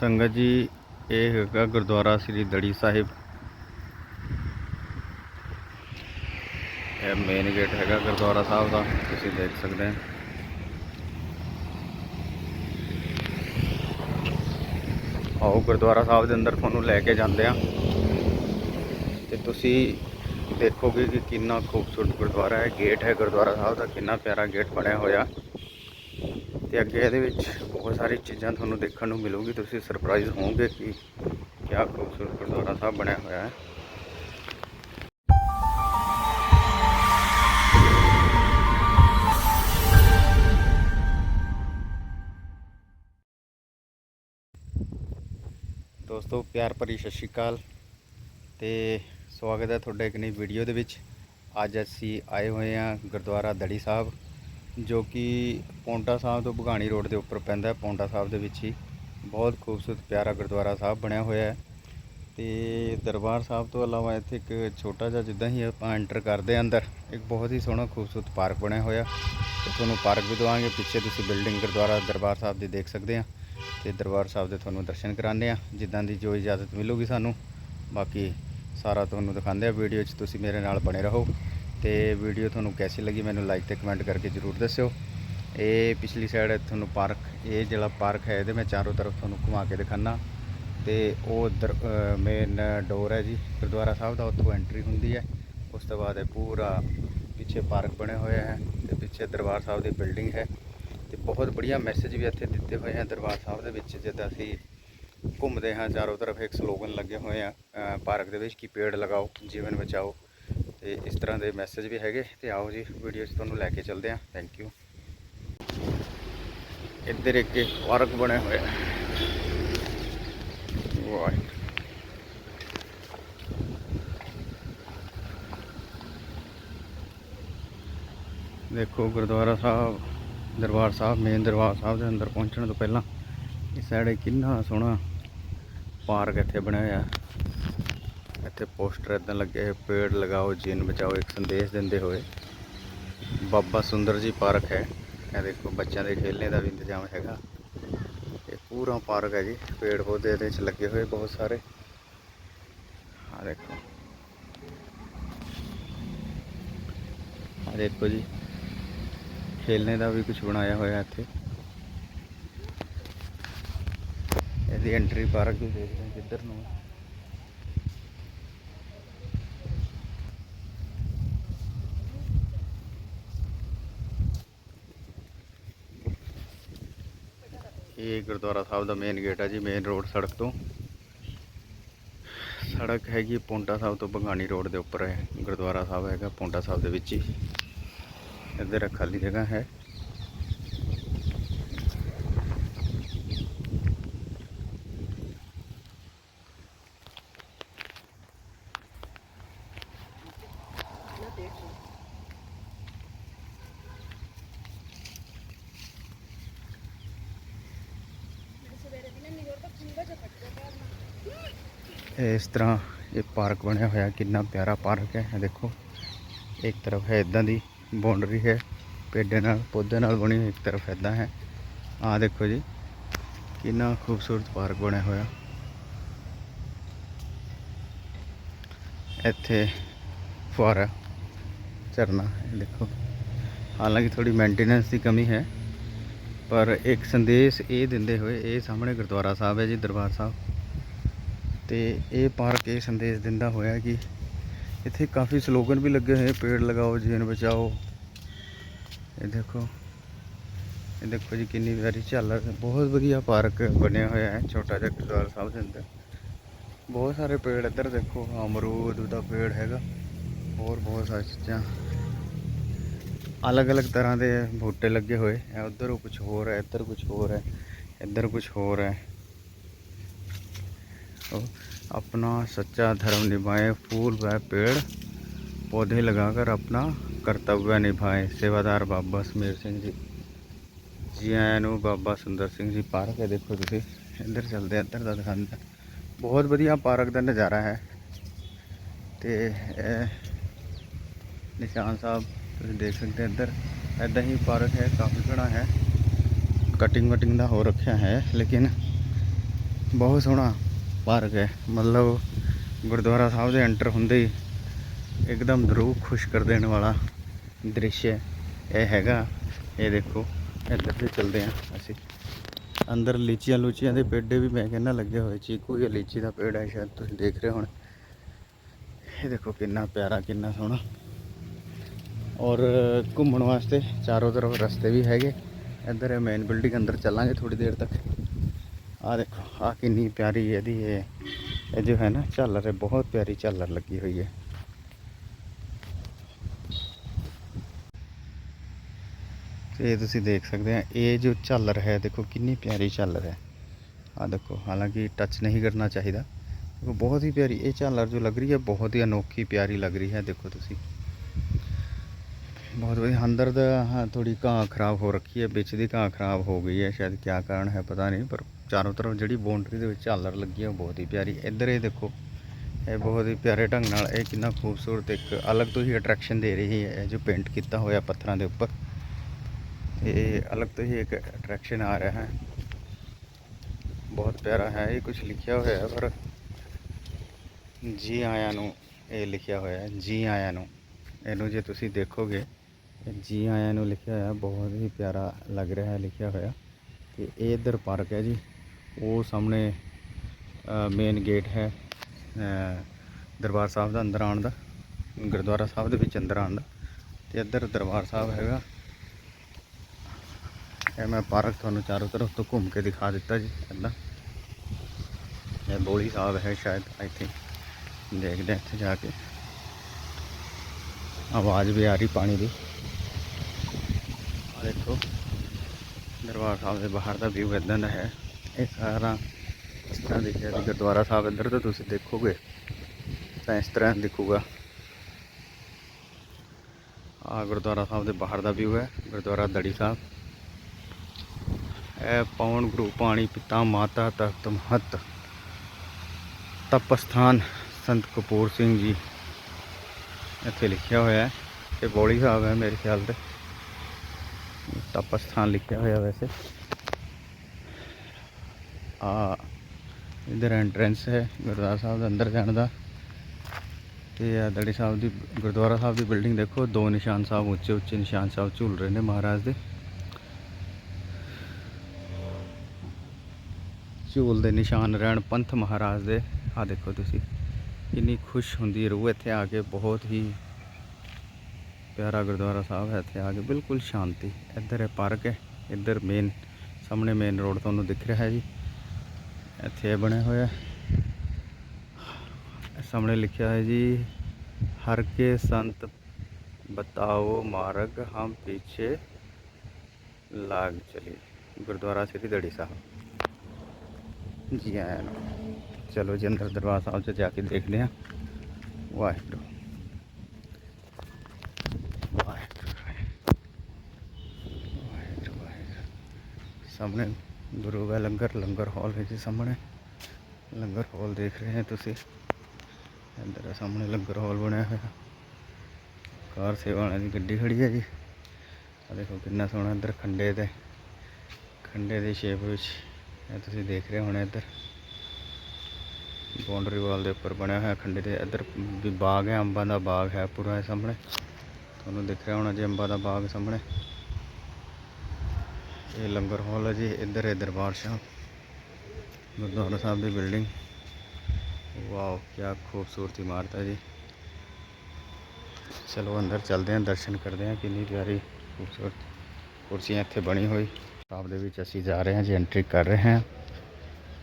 ਸੰਗਤ ਜੀ, ਇਹ ਹੈਗਾ ਗੁਰਦੁਆਰਾ ਸ੍ਰੀ ਦੜੀ ਸਾਹਿਬ। ਇਹ ਮੇਨ ਗੇਟ ਹੈਗਾ ਗੁਰਦੁਆਰਾ ਸਾਹਿਬ ਦਾ, ਤੁਸੀਂ ਦੇਖ ਸਕਦੇ ਹੋ। ਆਓ ਗੁਰਦੁਆਰਾ ਸਾਹਿਬ ਦੇ ਅੰਦਰ ਤੁਹਾਨੂੰ ਲੈ ਕੇ ਜਾਂਦੇ ਆ ਤੇ ਤੁਸੀਂ ਦੇਖੋਗੇ ਕਿ ਕਿੰਨਾ ਖੂਬਸੂਰਤ ਗੁਰਦੁਆਰਾ ਹੈ ਗੇਟ ਹੈ ਗੁਰਦੁਆਰਾ ਸਾਹਿਬ ਦਾ, ਕਿੰਨਾ ਪਿਆਰਾ ਗੇਟ ਬਣਿਆ ਹੋਇਆ। ਤੇ ਅੱਗੇ ਇਹਦੇ ਵਿੱਚ ਬਹੁਤ ਸਾਰੀ ਚੀਜ਼ਾਂ ਤੁਹਾਨੂੰ ਦੇਖਣ ਨੂੰ ਮਿਲੂਗੀ। ਤੁਸੀਂ ਸਰਪ੍ਰਾਈਜ਼ ਹੋਵੋਗੇ ਕਿ ਕਿਆ ਖੂਬਸੂਰਤ ਗੁਰਦੁਆਰਾ ਸਾਹਿਬ ਬਣਿਆ ਹੋਇਆ ਹੈ। ਦੋਸਤੋ, ਪਿਆਰ ਭਰੀ ਸਤਿ ਸ਼੍ਰੀ ਅਕਾਲ ਤੇ ਸਵਾਗਤ ਹੈ ਤੁਹਾਡਾ ਇੱਕ ਨਈ ਵੀਡੀਓ ਦੇ ਵਿੱਚ। ਅੱਜ ਅਸੀਂ ਆਏ ਹੋਏ ਹਾਂ ਗੁਰਦੁਆਰਾ ਦੜੀ ਸਾਹਿਬ। ਜੋ ਕਿ ਪੌਂਟਾ ਸਾਹਿਬ ਤੋਂ ਬਗਾਣੀ ਰੋਡ ਦੇ ਉੱਪਰ ਪੈਂਦਾ ਪੌਂਟਾ ਸਾਹਿਬ ਦੇ ਵਿੱਚ ਹੀ। ਬਹੁਤ ਖੂਬਸੂਰਤ, ਪਿਆਰਾ ਗੁਰਦੁਆਰਾ ਸਾਹਿਬ ਬਣਿਆ ਹੋਇਆ ਹੈ। ਤੇ ਦਰਬਾਰ ਸਾਹਿਬ ਤੋਂ ਇਲਾਵਾ ਇੱਥੇ ਇੱਕ ਛੋਟਾ ਜਿਹਾ ਜਿੱਦਾਂ ਹੀ ਆਪਾਂ ਐਂਟਰ ਕਰਦੇ ਹਾਂ ਅੰਦਰ, ਇੱਕ ਬਹੁਤ ਹੀ ਸੋਹਣਾ, ਖੂਬਸੂਰਤ ਪਾਰਕ ਬਣਿਆ ਹੋਇਆ। ਤੇ ਤੁਹਾਨੂੰ ਪਾਰਕ ਵੀ ਦਵਾਂਗੇ, ਪਿੱਛੇ ਤੁਸੀਂ ਬਿਲਡਿੰਗ ਗੁਰਦੁਆਰਾ ਦਰਬਾਰ ਸਾਹਿਬ ਦੀ ਦੇਖ ਸਕਦੇ ਆ ਤੇ ਦਰਬਾਰ ਸਾਹਿਬ ਦੇ ਤੁਹਾਨੂੰ ਦਰਸ਼ਨ ਕਰਾਉਂਦੇ ਆ ਜਿੱਦਾਂ ਦੀ ਜੋ ਇਜਾਜ਼ਤ ਮਿਲੂਗੀ ਸਾਨੂੰ। ਬਾਕੀ ਸਾਰਾ ਤੁਹਾਨੂੰ ਦਿਖਾਉਂਦੇ ਆ ਵੀਡੀਓ 'ਚ ਤੁਸੀਂ ਮੇਰੇ ਨਾਲ ਬਣੇ ਰਹੋ। ਤੇ ਵੀਡੀਓ ਤੁਹਾਨੂੰ ਕੈਸੀ ਲੱਗੀ ਮੈਨੂੰ ਲਾਈਕ ਤੇ ਕਮੈਂਟ ਕਰਕੇ ਜਰੂਰ ਦੱਸਿਓ। ਇਹ ਪਿਛਲੀ ਸਾਈਡ ਤੁਹਾਨੂੰ ਪਾਰਕ ਇਹ ਜਿਹੜਾ ਪਾਰਕ ਹੈ, ਇਹਦੇ ਮੈਂ ਚਾਰੋਂ ਤਰਫ ਤੁਹਾਨੂੰ ਘੁਮਾ ਕੇ ਦਿਖਾਣਾ ਤੇ ਉਹ ਦਰ ਮੇਨ ਡੋਰ ਹੈ ਜੀ, ਗੁਰਦੁਆਰਾ ਸਾਹਿਬ ਦਾ, ਉੱਥੋਂ ਐਂਟਰੀ ਹੁੰਦੀ ਹੈ। ਉਸ ਤੋਂ ਬਾਅਦ ਇਹ ਪੂਰਾ ਪਿੱਛੇ ਪਾਰਕ ਬਣਿਆ ਹੋਇਆ ਹੈ ਤੇ ਪਿੱਛੇ ਦਰਬਾਰ ਸਾਹਿਬ ਦੀ ਬਿਲਡਿੰਗ ਹੈ। ਤੇ ਬਹੁਤ ਬੜੀਆ ਮੈਸੇਜ ਵੀ ਇੱਥੇ ਦਿੱਤੇ ਹੋਏ ਆ ਦਰਬਾਰ ਸਾਹਿਬ ਦੇ ਵਿੱਚ, ਜਿੱਦਾਂ ਅਸੀਂ ਘੁੰਮਦੇ ਹਾਂ, ਚਾਰੋਂ ਤਰਫ ਇੱਕ ਸਲੋਗਨ ਲੱਗੇ ਹੋਏ ਆ ਪਾਰਕ ਦੇ ਵਿੱਚ ਕਿ ਪੇੜ ਲਗਾਓ, ਜੀਵਨ ਬਚਾਓ। ਤੇ ਇਸ ਤਰ੍ਹਾਂ ਦੇ ਮੈਸੇਜ ਵੀ ਹੈਗੇ, ਤੇ ਆਓ ਜੀ ਵੀਡੀਓ 'ਚ ਤੁਹਾਨੂੰ ਲੈ ਕੇ ਚੱਲਦੇ ਹਾਂ। ਥੈਂਕ ਯੂ ਇੱਧਰ ਇੱਕ ਪਾਰਕ ਬਣਿਆ ਹੋਇਆ। ਵਾਹ। ਦੇਖੋ, ਗੁਰਦੁਆਰਾ ਸਾਹਿਬ, ਦਰਬਾਰ ਸਾਹਿਬ ਮੇਨ ਦਰਬਾਰ ਸਾਹਿਬ ਦੇ ਅੰਦਰ ਪਹੁੰਚਣ ਤੋਂ ਪਹਿਲਾਂ, ਇਸ ਸਾਈਡ ਕਿੰਨਾ ਸੋਹਣਾ ਪਾਰਕ ਇੱਥੇ ਬਣਿਆ ਹੋਇਆ। ਇੱਥੇ ਪੋਸਟਰ ਇਦਾਂ ਲੱਗੇ ਹੋਏ, ਪੇੜ ਲਗਾਓ ਜੀਨ ਬਚਾਓ ਇੱਕ ਸੰਦੇਸ਼ ਦਿੰਦੇ ਹੋਏ। ਬਾਬਾ ਸੁੰਦਰ ਜੀ ਪਾਰਕ ਹੈ। ਇਹ ਦੇਖੋ ਬੱਚਿਆਂ ਦੇ ਖੇਲਣੇ ਦਾ ਵੀ ਇੰਤਜ਼ਾਮ ਹੈਗਾ। ਇਹ ਪੂਰਾ ਪਾਰਕ ਹੈ ਜੀ। ਪੇੜ ਪੌਦੇ ਇਹਦੇ ਵਿੱਚ ਲੱਗੇ ਹੋਏ ਬਹੁਤ ਸਾਰੇ। ਆ ਦੇਖੋ। ਆ ਦੇਖੋ ਜੀ। ਖੇਲਣੇ ਦਾ ਵੀ ਕੁਝ ਬਣਾਇਆ ਹੋਇਆ ਇੱਥੇ। ਇਹਦੀ ਐਂਟਰੀ ਪਾਰਕ ਵੀ ਦੇਖਦੇ ਹਾਂ ਕਿੱਧਰ ਨੂੰ ਹੈ। ਇਹ ਗੁਰਦੁਆਰਾ ਸਾਹਿਬ ਦਾ ਮੇਨ ਗੇਟ ਹੈ ਜੀ ਮੇਨ ਰੋਡ ਸੜਕ ਤੋਂ। ਸੜਕ ਹੈਗੀ ਪੌਂਟਾ ਸਾਹਿਬ ਤੋਂ ਬੰਗਾਣੀ ਰੋਡ ਦੇ ਉੱਪਰ ਹੈ, ਗੁਰਦੁਆਰਾ ਸਾਹਿਬ ਹੈਗਾ ਪੌਂਟਾ ਸਾਹਿਬ ਦੇ ਵਿੱਚ ਹੀ। ਇੱਧਰ ਖਾਲੀ ਜਗ੍ਹਾ ਹੈ ਇਹ ਇਸ ਤਰ੍ਹਾਂ ਇਹ ਪਾਰਕ ਬਣਿਆ ਹੋਇਆ, ਕਿੰਨਾ ਪਿਆਰਾ ਪਾਰਕ ਹੈ। ਇਹ ਦੇਖੋ, ਇੱਕ ਤਰਫ ਹੈ ਇਦਾਂ ਦੀ ਬਾਉਂਡਰੀ ਹੈ, ਪੇਡੇ ਨਾਲ ਪੌਦੇ ਨਾਲ ਬਣੀ ਹੋਈ ਇੱਕ ਤਰਫ ਇਦਾਂ ਹੈ। ਆਹ ਦੇਖੋ ਜੀ, ਕਿੰਨਾ ਖੂਬਸੂਰਤ ਪਾਰਕ ਬਣਿਆ ਹੋਇਆ। ਇੱਥੇ ਫੁਆਰਾ ਝਰਨਾ ਦੇਖੋ। ਹਾਲਾਂਕਿ ਥੋੜੀ ਮੇਨਟੇਨੈਂਸ ਦੀ ਕਮੀ ਹੈ, ਪਰ ਇੱਕ ਸੰਦੇਸ਼ ਇਹ ਦਿੰਦੇ ਹੋਏ, ਇਹ ਸਾਹਮਣੇ ਗੁਰਦੁਆਰਾ ਸਾਹਿਬ ਹੈ ਜੀ, ਦਰਬਾਰ ਸਾਹਿਬ। ਤੇ ਇਹ ਪਾਰਕ ਇਹ ਸੰਦੇਸ਼ ਦਿੰਦਾ ਹੋਇਆ ਕਿ ਇੱਥੇ ਕਾਫੀ ਸਲੋਗਨ ਵੀ ਲੱਗੇ ਹੋਏ ਪੇੜ ਲਗਾਓ, ਜੀਵਨ ਬਚਾਓ। ਇਹ ਦੇਖੋ ਇਹ ਦੇਖੋ ਜੀ ਕਿੰਨੀ ਪਿਆਰੀ ਝਾਲਰ ਬਹੁਤ ਵਧੀਆ ਪਾਰਕ ਬਣਿਆ ਹੋਇਆ ਹੈ, ਛੋਟਾ ਜਿਹਾ ਗੁਰਦੁਆਰਾ ਸਾਹਿਬ ਦੇ ਅੰਦਰ। ਬਹੁਤ ਸਾਰੇ ਪੇੜ ਇੱਧਰ ਦੇਖੋ, ਅਮਰੂਦ ਦਾ ਪੇੜ ਹੈਗਾ, ਹੋਰ ਬਹੁਤ ਸਾਰੀ ਚੀਜ਼ਾਂ। ਅਲੱਗ-ਅਲੱਗ ਤਰ੍ਹਾਂ ਦੇ ਬੂਟੇ ਲੱਗੇ ਹੋਏ ਹੈ ਉਧਰ ਕੁਝ ਹੋਰ ਹੈ, ਇੱਧਰ ਕੁਝ ਹੋਰ ਹੈ, ਇੱਧਰ ਕੁਝ ਹੋਰ ਹੈ। तो अपना सच्चा धर्म निभाएं फूल व पेड़ पौधे लगाकर अपना कर्तव्य निभाएं सेवादार बाबा ਸਮੀਰ ਸਿੰਘ ਜੀ ਜੀ ਆਇਆਂ ਨੂੰ ਬਾਬਾ ਸੁੰਦਰ ਸਿੰਘ ਜੀ ਪਾਰਕ ਹੈ ਦੇਖੋ ਤੁਸੀਂ ਇੱਧਰ ਚੱਲਦੇ ਆ, ਇੱਧਰ ਦਾ ਦਿਖਾਉਂਦਾ ਬਹੁਤ ਵਧੀਆ ਪਾਰਕ ਦਾ ਨਜ਼ਾਰਾ ਹੈ ਤੇ ਇਹ ਨਿਸ਼ਾਨ ਸਾਹਿਬ ਤੁਸੀਂ ਦੇਖ ਸਕਦੇ ਹੋ ਇੱਧਰ ਐਦਾਂ ਹੀ ਪਾਰਕ ਹੈ ਕਾਫੀ ਘਣਾ ਹੈ ਕਟਿੰਗ ਵਟਿੰਗ ਦਾ ਹੋ ਰੱਖਿਆ ਹੈ ਲੇਕਿਨ ਬਹੁਤ ਸੋਹਣਾ ਪਾਰਕ ਹੈ ਮਤਲਬ ਗੁਰਦੁਆਰਾ ਸਾਹਿਬ ਦੇ ਐਂਟਰ ਹੁੰਦੇ ਹੀ ਇੱਕਦਮ ਰੂਹ ਖੁਸ਼ ਕਰ ਦੇਣ ਵਾਲਾ ਦ੍ਰਿਸ਼ ਹੈ ਇਹ ਹੈਗਾ। ਇਹ ਦੇਖੋ, ਇੱਧਰ ਤੇ ਚੱਲਦੇ ਹਾਂ ਅਸੀਂ। ਅੰਦਰ ਲੀਚੀਆਂ ਲੂਚੀਆਂ ਦੇ ਪੇਡੇ ਵੀ ਮੈਂ ਕਹਿੰਦਾ ਲੱਗੇ ਹੋਏ ਚੀਕੂ ਜਾਂ ਲੀਚੀ ਦਾ ਪੇੜ ਹੈ ਸ਼ਾਇਦ ਤੁਸੀਂ ਦੇਖ ਰਹੇ ਹੋਣ। ਇਹ ਦੇਖੋ ਕਿੰਨਾ ਪਿਆਰਾ, ਕਿੰਨਾ ਸੋਹਣਾ। ਔਰ ਘੁੰਮਣ ਵਾਸਤੇ ਚਾਰੋਂ ਤਰਫ ਰਸਤੇ ਵੀ ਹੈਗੇ। ਇੱਧਰ ਇਹ ਮੇਨ ਬਿਲਡਿੰਗ ਅੰਦਰ ਚੱਲਾਂਗੇ ਥੋੜੀ ਦੇਰ ਤੱਕ। ਆ ਦੇਖੋ ਆ ਕਿੰਨੀ ਪਿਆਰੀ ਇਹਦੀ ਇਹ ਇਹ ਜੋ ਹੈ ਨਾ ਝਾਲਰ ਹੈ ਬਹੁਤ ਪਿਆਰੀ ਝਾਲਰ ਲੱਗੀ ਹੋਈ ਹੈ। ਤੇ ਇਹ ਤੁਸੀਂ ਦੇਖ ਸਕਦੇ ਆ, ਇਹ ਜੋ ਝਾਲਰ ਹੈ, ਦੇਖੋ ਕਿੰਨੀ ਪਿਆਰੀ ਝਾਲਰ ਹੈ। ਆ ਦੇਖੋ, ਹਾਲਾਂਕਿ ਟੱਚ ਨਹੀਂ ਕਰਨਾ ਚਾਹੀਦਾ। ਦੇਖੋ, ਬਹੁਤ ਹੀ ਪਿਆਰੀ, ਇਹ ਝਾਲਰ ਜੋ ਲੱਗ ਰਹੀ ਹੈ, ਬਹੁਤ ਹੀ ਅਨੋਖੀ ਪਿਆਰੀ ਲੱਗ ਰਹੀ ਹੈ, ਦੇਖੋ ਤੁਸੀਂ। ਬਹੁਤ ਵਧੀਆ, ਅੰਦਰ ਦਾ, ਹਾਂ ਥੋੜੀ ਘਾਹ ਖਰਾਬ ਹੋ ਰੱਖੀ ਹੈ, ਵਿੱਚ ਦੀ ਘਾਹ ਖਰਾਬ ਹੋ ਗਈ ਹੈ, ਸ਼ਾਇਦ ਕੀ ਕਾਰਨ ਹੈ, ਪਤਾ ਨਹੀਂ, ਪਰ ਚਾਰੋਂ ਤਰਫ ਜਿਹੜੀ ਬਾਉਂਡਰੀ ਦੇ ਵਿੱਚ ਝਾਲਰ ਲੱਗੀ ਹੈ ਉਹ ਬਹੁਤ ਹੀ ਪਿਆਰੀ। ਇੱਧਰ ਇਹ ਦੇਖੋ, ਇਹ ਬਹੁਤ ਹੀ ਪਿਆਰੇ ਢੰਗ ਨਾਲ, ਇਹ ਕਿੰਨਾ ਖੂਬਸੂਰਤ ਇੱਕ ਅਲੱਗ ਤੋਂ ਹੀ ਅਟਰੈਕਸ਼ਨ ਦੇ ਰਹੀ ਹੈ, ਇਹ ਜੋ ਪੇਂਟ ਕੀਤਾ ਹੋਇਆ ਪੱਥਰਾਂ ਦੇ ਉੱਪਰ। ਇਹ ਅਲੱਗ ਤੋਂ ਹੀ ਇੱਕ ਅਟਰੈਕਸ਼ਨ ਆ ਰਿਹਾ ਹੈ। ਬਹੁਤ ਪਿਆਰਾ ਹੈ, ਇਹ ਕੁਝ ਲਿਖਿਆ ਹੋਇਆ ਹੈ, ਪਰ ਜੀ ਆਇਆਂ ਨੂੰ ਇਹ ਲਿਖਿਆ ਹੋਇਆ ਹੈ, ਜੀ ਆਇਆਂ ਨੂੰ। ਇਹਨੂੰ ਜੇ ਤੁਸੀਂ ਦੇਖੋਗੇ ਜੀ ਆਇਆਂ ਨੂੰ ਲਿਖਿਆ ਹੋਇਆ, ਬਹੁਤ ਹੀ ਪਿਆਰਾ ਲੱਗ ਰਿਹਾ ਹੈ, ਲਿਖਿਆ ਹੋਇਆ। ਤੇ ਇਹ ਇੱਧਰ ਪਾਰਕ ਹੈ ਜੀ। ਉਹ ਸਾਹਮਣੇ ਮੇਨ ਗੇਟ ਹੈ ਦਰਬਾਰ ਸਾਹਿਬ ਦਾ ਅੰਦਰ ਆਉਣ ਦਾ, ਗੁਰਦੁਆਰਾ ਸਾਹਿਬ ਦੇ ਵਿੱਚ ਅੰਦਰ ਆਉਣ ਦਾ, ਤੇ ਇੱਧਰ ਦਰਬਾਰ ਸਾਹਿਬ ਹੈਗਾ। ਇਹ ਮੈਂ ਪਾਰਕ ਤੁਹਾਨੂੰ ਚਾਰੋਂ ਤਰਫ ਤੋਂ ਘੁੰਮ ਕੇ ਦਿਖਾ ਦਿੱਤਾ ਜੀ ਇੱਦਾਂ ਇਹ ਬੋਲੀ ਸਾਹਿਬ ਹੈ ਸ਼ਾਇਦ ਆਈ ਥਿੰਕ ਦੇਖਦੇ ਇੱਥੇ ਜਾ ਕੇ। ਆਵਾਜ਼ ਵੀ ਆ ਰਹੀ ਪਾਣੀ ਦੀ। ਆ ਦੇਖੋ, ਦਰਬਾਰ ਸਾਹਿਬ ਦੇ ਬਾਹਰ ਦਾ ਵਿਊ ਇਦਾਂ ਦਾ ਹੈ। ਇਹ ਸਾਰਾ ਇਸ ਤਰ੍ਹਾਂ ਦੇਖਿਆ ਜੀ ਗੁਰਦੁਆਰਾ ਸਾਹਿਬ ਅੰਦਰ ਤੋਂ ਤੁਸੀਂ ਦੇਖੋਗੇ ਤਾਂ ਇਸ ਤਰ੍ਹਾਂ ਦਿਖੂਗਾ। ਆ ਗੁਰਦੁਆਰਾ ਸਾਹਿਬ ਦੇ ਬਾਹਰ ਦਾ ਵਿਊ ਹੈ, ਗੁਰਦੁਆਰਾ ਦੜੀ ਸਾਹਿਬ। ਇਹ ਪਵਨ ਗੁਰੂ ਪਾਣੀ ਪਿਤਾ ਮਾਤਾ ਤਖਤ ਮਹਤ ਤਪ ਸਥਾਨ ਸੰਤ ਕਪੂਰ ਸਿੰਘ ਜੀ। ਇੱਥੇ ਲਿਖਿਆ ਹੋਇਆ ਹੈ ਇਹ ਬੋਲੀ ਸਾਹਿਬ ਹੈ ਮੇਰੇ ਖਿਆਲ ਤੇ। ਤਪ ਸਥਾਨ ਲਿਖਿਆ ਹੋਇਆ ਵੈਸੇ। ਆ ਇਧਰ ਐਂਟਰੈਂਸ ਹੈ, ਗੁਰਦੁਆਰਾ ਸਾਹਿਬ ਦੇ ਅੰਦਰ ਜਾਣ ਦਾ। ਤੇ ਆ ਦੜੀ ਸਾਹਿਬ ਦੀ, ਗੁਰਦੁਆਰਾ ਸਾਹਿਬ ਦੀ ਬਿਲਡਿੰਗ ਦੇਖੋ, ਦੋ ਨਿਸ਼ਾਨ ਸਾਹਿਬ ਉੱਚੇ ਉੱਚੇ ਨਿਸ਼ਾਨ ਸਾਹਿਬ ਝੂਲ ਰਹੇ ਨੇ ਮਹਾਰਾਜ ਦੇ। ਝੂਲ ਦੇ ਨਿਸ਼ਾਨ ਰਹਿਣ ਪੰਥ ਮਹਾਰਾਜ ਦੇ। ਆ ਦੇਖੋ ਤੁਸੀਂ, ਕਿੰਨੀ ਖੁਸ਼ ਹੁੰਦੀ ਰੂਹ ਇੱਥੇ ਆ ਕੇ, ਬਹੁਤ ਹੀ ਪਿਆਰਾ ਗੁਰਦੁਆਰਾ ਸਾਹਿਬ ਹੈ ਇੱਥੇ ਆ ਕੇ, ਬਿਲਕੁਲ ਸ਼ਾਂਤੀ। ਇੱਧਰ ਹੈ ਪਾਰਕ ਹੈ, ਇੱਧਰ ਮੇਨ ਸਾਹਮਣੇ ਮੇਨ ਰੋਡ ਤੁਹਾਨੂੰ ਦਿਖ ਰਿਹਾ ਹੈ ਜੀ। ਇੱਥੇ ਬਣੇ ਹੋਏ ਹੋਇਆ ਸਾਹਮਣੇ ਲਿਖਿਆ ਹੈ ਜੀ, ਹਰ ਕੇ ਸੰਤ ਬਤਾਓ ਮਾਰਗ, ਹਮ ਪਿੱਛੇ ਲਾਗ ਚਲੇ। ਗੁਰਦੁਆਰਾ ਸ੍ਰੀ ਦੜੀ ਸਾਹਿਬ। ਜੀ ਆਇਆਂ ਨੂੰ। ਚਲੋ ਜੀ, ਅੰਦਰ ਦਰਬਾਰ ਸਾਹਿਬ 'ਚ ਜਾ ਕੇ ਦੇਖਦੇ ਹਾਂ। ਵਾਹਿਗੁਰੂ। ਵਾਹਿਗੁਰੂ। ਵਾਹਿਗੁਰੂ ਵਾਹਿਗੁਰੂ। ਸਾਹਮਣੇ ਗੁਰੂ ਦਾ ਲੰਗਰ ਲੰਗਰ ਹਾਲ ਹੈ ਜੀ ਸਾਹਮਣੇ। ਲੰਗਰ ਹਾਲ ਦੇਖ ਰਹੇ ਹੋ ਤੁਸੀਂ। ਅੰਦਰ ਸਾਹਮਣੇ ਲੰਗਰ ਹਾਲ ਬਣਿਆ ਹੋਇਆ। ਕਾਰ ਸੇਵਾ ਵਾਲਿਆਂ ਦੀ ਗੱਡੀ ਖੜੀ ਹੈ ਜੀ। ਆ ਦੇਖੋ ਕਿੰਨਾ ਸੋਹਣਾ ਇੱਧਰ ਖੰਡੇ ਦੇ। ਖੰਡੇ ਦੀ ਸ਼ੇਪ ਵਿੱਚ ਇਹ ਤੁਸੀਂ ਦੇਖ ਰਹੇ ਹੋਣੇ ਇੱਧਰ। ਬਾਉਂਡਰੀ ਵਾਲ ਦੇ ਉੱਪਰ ਬਣਿਆ ਹੋਇਆ ਖੰਡੇ ਦੇ। ਇੱਧਰ ਵੀ ਬਾਗ ਹੈ, ਅੰਬਾਂ ਦਾ ਬਾਗ ਹੈ ਪੂਰਾ ਸਾਹਮਣੇ। ਤੁਹਾਨੂੰ ਦਿਖ ਰਿਹਾ ਹੋਣਾ ਜੀ ਅੰਬਾਂ ਦਾ ਬਾਗ ਸਾਹਮਣੇ। ਇਹ ਲੰਗਰ ਹਾਲ ਹੈ ਜੀ, ਇੱਧਰ ਹੈ ਦਰਬਾਰ ਸਾਹਿਬ ਗੁਰਦੁਆਰਾ ਸਾਹਿਬ ਦੀ ਬਿਲਡਿੰਗ। ਵਾਓ ਕੀ ਖੂਬਸੂਰਤ ਇਮਾਰਤ ਹੈ ਜੀ। ਚਲੋ ਅੰਦਰ ਚੱਲਦੇ ਹਾਂ, ਦਰਸ਼ਨ ਕਰਦੇ ਹਾਂ, ਕਿੰਨੀ ਪਿਆਰੀ ਖੂਬਸੂਰਤ ਕੁਰਸੀਆਂ ਇੱਥੇ ਬਣੀ ਹੋਈ। ਸਾਹਿਬ ਦੇ ਵਿੱਚ ਅਸੀਂ ਜਾ ਰਹੇ ਹਾਂ ਜੀ ਐਂਟਰੀ ਕਰ ਰਹੇ ਹਾਂ।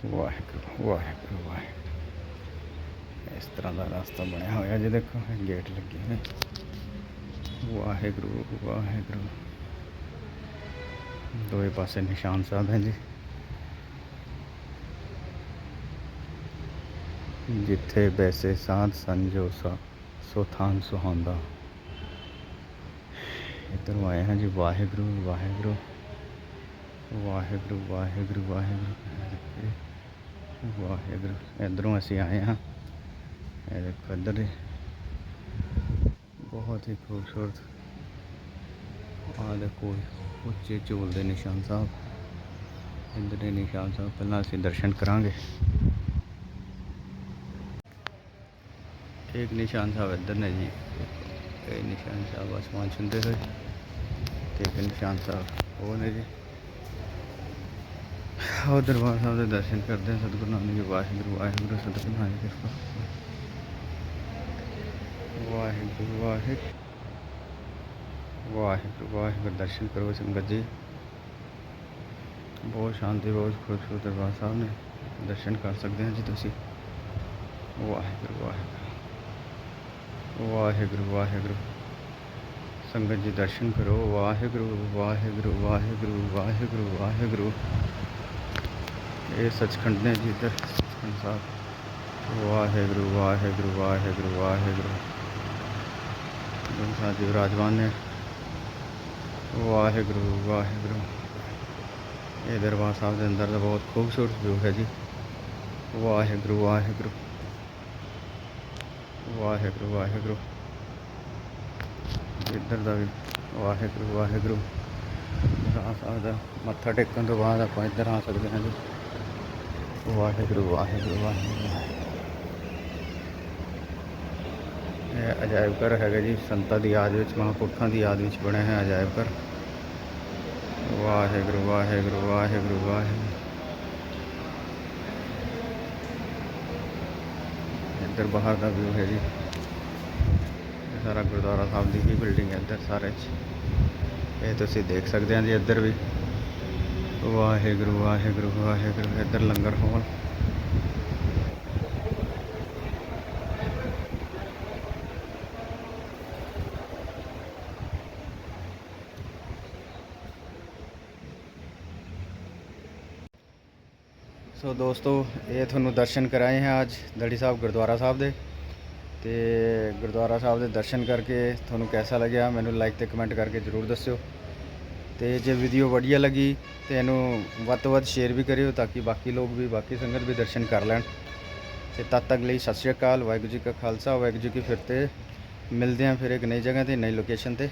ਵਾਹਿਗੁਰੂ ਵਾਹਿਗੁਰੂ ਵਾਹਿਗੁਰੂ। ਇਸ ਤਰ੍ਹਾਂ ਦਾ ਰਸਤਾ ਬਣਿਆ ਹੋਇਆ ਜੀ, ਦੇਖੋ, ਗੇਟ ਲੱਗੇ ਨੇ ਵਾਹਿਗੁਰੂ ਵਾਹਿਗੁਰੂ। ਦੋਵੇਂ ਪਾਸੇ ਨਿਸ਼ਾਨ ਸਾਹਿਬ ਹੈ ਜੀ ਜਿੱਥੇ ਬੈਸੇ ਸਾਧ ਸੰਜੋ ਸਾ ਸੋ ਥਾਨ ਸੁਹਾਉਂਦਾ ਇੱਧਰ ਆਏ ਹਾਂ ਜੀ ਵਾਹਿਗੁਰੂ ਵਾਹਿਗੁਰੂ ਵਾਹਿਗੁਰੂ ਵਾਹਿਗੁਰੂ ਵਾਹਿਗੁਰੂ ਵਾਹਿਗੁਰੂ ਇੱਧਰੋਂ ਅਸੀਂ ਆਏ ਹਾਂ ਇਹ ਦੇਖੋ ਇੱਧਰ ਹੀ ਬਹੁਤ ਹੀ ਖੂਬਸੂਰਤ ਆ ਦੇਖੋ ਉੱਚੇ ਝੂਲ ਦੇ ਨਿਸ਼ਾਨ ਸਾਹਿਬ ਇੰਦਰ ਨੇ ਨਿਸ਼ਾਨ ਸਾਹਿਬ, ਪਹਿਲਾਂ ਅਸੀਂ ਦਰਸ਼ਨ ਕਰਾਂਗੇ। ਇੱਕ ਨਿਸ਼ਾਨ ਸਾਹਿਬ ਇੱਧਰ ਨੇ ਜੀ। ਇਹ ਨਿਸ਼ਾਨ ਸਾਹਿਬ ਆਸਮਾਨ ਛੁੰਦੇ ਹੋਏ ਤੇ ਇੱਕ ਨਿਸ਼ਾਨ ਸਾਹਿਬ ਉਹ ਨੇ ਜੀ। ਆਓ ਦਰਬਾਰ ਸਾਹਿਬ ਦੇ ਦਰਸ਼ਨ ਕਰਦੇ ਹਾਂ। ਸਤਿਗੁਰੂ ਨਾਨਕ ਜੀ, ਵਾਹਿਗੁਰੂ ਵਾਹਿਗੁਰੂ, ਸਤਿਗੁਰੂ ਨਾਨਕ ਜੀ ਕਿਰਪਾ। ਵਾਹਿਗੁਰੂ ਵਾਹਿਗੁਰੂ ਵਾਹਿਗੁਰੂ ਵਾਹਿਗੁਰੂ ਦਰਸ਼ਨ ਕਰੋ ਸੰਗਤ ਜੀ ਬਹੁਤ ਸ਼ਾਂਤੀ ਬਹੁਤ ਖੂਬਸੂਰਤ ਦਰਬਾਰ ਸਾਹਿਬ ਨੇ ਦਰਸ਼ਨ ਕਰ ਸਕਦੇ ਹਾਂ ਜੀ ਤੁਸੀਂ ਵਾਹਿਗੁਰੂ ਵਾਹਿਗੁਰੂ ਵਾਹਿਗੁਰੂ ਵਾਹਿਗੁਰੂ ਸੰਗਤ ਜੀ ਦਰਸ਼ਨ ਕਰੋ ਵਾਹਿਗੁਰੂ ਵਾਹਿਗੁਰੂ ਵਾਹਿਗੁਰੂ ਵਾਹਿਗੁਰੂ ਵਾਹਿਗੁਰੂ ਇਹ ਸੱਚਖੰਡ ਨੇ ਜੀ ਇੱਧਰ ਸੱਚਖੰਡ ਸਾਹਿਬ ਵਾਹਿਗੁਰੂ ਵਾਹਿਗੁਰੂ ਵਾਹਿਗੁਰੂ ਵਾਹਿਗੁਰੂ ਗੁਰੂ ਸਾਹਿਬ ਜੀ ਵਿਰਾਜਮਾਨ ਨੇ ਵਾਹਿਗੁਰੂ ਵਾਹਿਗੁਰੂ। ਇਹ ਦਰਬਾਰ ਸਾਹਿਬ ਦੇ ਅੰਦਰ ਦਾ ਬਹੁਤ ਖੂਬਸੂਰਤ ਵਿਊ ਹੈ ਜੀ। ਵਾਹਿਗੁਰੂ ਵਾਹਿਗੁਰੂ। ਵਾਹਿਗੁਰੂ ਵਾਹਿਗੁਰੂ। ਇੱਧਰ ਦਾ ਵੀ ਵਾਹਿਗੁਰੂ ਵਾਹਿਗੁਰੂ। ਦਰਬਾਰ ਸਾਹਿਬ ਦਾ ਮੱਥਾ ਟੇਕਣ ਤੋਂ ਬਾਅਦ ਆਪਾਂ ਇੱਧਰ ਆ ਸਕਦੇ ਹਾਂ ਜੀ। ਵਾਹਿਗੁਰੂ ਵਾਹਿਗੁਰੂ ਵਾਹਿਗੁਰੂ। ਇਹ ਅਜਾਇਬ ਘਰ ਹੈਗਾ ਜੀ। ਸੰਤਾਂ ਦੀ ਯਾਦ ਵਿੱਚ, ਮਹਾਂਪੁਰਖਾਂ ਦੀ ਯਾਦ ਵਿੱਚ ਬਣਿਆ ਹੈ ਅਜਾਇਬ ਘਰ। ਵਾਹਿਗੁਰੂ ਵਾਹਿਗੁਰੂ ਵਾਹਿਗੁਰੂ ਵਾਹਿਗੁਰੂ। ਇੱਧਰ ਬਾਹਰ ਦਾ ਵਿਊ ਹੈ ਜੀ। ਇਹ ਸਾਰਾ ਗੁਰਦੁਆਰਾ ਸਾਹਿਬ ਦੀ ਹੀ ਬਿਲਡਿੰਗ ਹੈ ਇੱਧਰ ਸਾਰੇ 'ਚ। ਇਹ ਤੁਸੀਂ ਦੇਖ ਸਕਦੇ ਹਾਂ ਜੀ ਇੱਧਰ ਵੀ। ਵਾਹਿਗੁਰੂ ਵਾਹਿਗੁਰੂ ਵਾਹਿਗੁਰੂ, ਇੱਧਰ ਲੰਗਰ ਹਾਲ। ਸੋ ਦੋਸਤੋ, ਇਹ ਤੁਹਾਨੂੰ ਦਰਸ਼ਨ ਕਰਾਏ ਹਾਂ ਅੱਜ ਦੜੀ ਸਾਹਿਬ ਗੁਰਦੁਆਰਾ ਸਾਹਿਬ ਦੇ। ਤੇ ਗੁਰਦੁਆਰਾ ਸਾਹਿਬ ਦੇ ਦਰਸ਼ਨ ਕਰਕੇ ਤੁਹਾਨੂੰ ਕਿਹਦਾ ਲੱਗਿਆ, ਮੈਨੂੰ ਲਾਈਕ ਤੇ ਕਮੈਂਟ ਕਰਕੇ ਜਰੂਰ ਦੱਸਿਓ। ਤੇ ਜੇ ਵੀਡੀਓ ਵਧੀਆ ਲੱਗੀ ਤੇ ਇਹਨੂੰ ਵੱਧ ਤੋਂ ਵੱਧ ਸ਼ੇਅਰ ਵੀ ਕਰਿਓ ਤਾਂ ਕਿ ਬਾਕੀ ਲੋਕ ਵੀ, ਬਾਕੀ ਸੰਗਤ ਵੀ ਦਰਸ਼ਨ ਕਰ ਲੈਣ। ਤੇ ਤਦ ਤੱਕ ਲਈ ਸਤਿ ਸ਼੍ਰੀ ਅਕਾਲ, ਵਾਹਿਗੁਰੂ ਜੀ ਕਾ ਖਾਲਸਾ, ਵਾਹਿਗੁਰੂ ਜੀ ਕੀ ਫਿਰ ਤੇ ਮਿਲਦੇ ਹਾਂ ਫਿਰ ਇੱਕ ਨਈ ਜਗ੍ਹਾ ਤੇ, ਨਈ ਲੋਕੇਸ਼ਨ ਤੇ।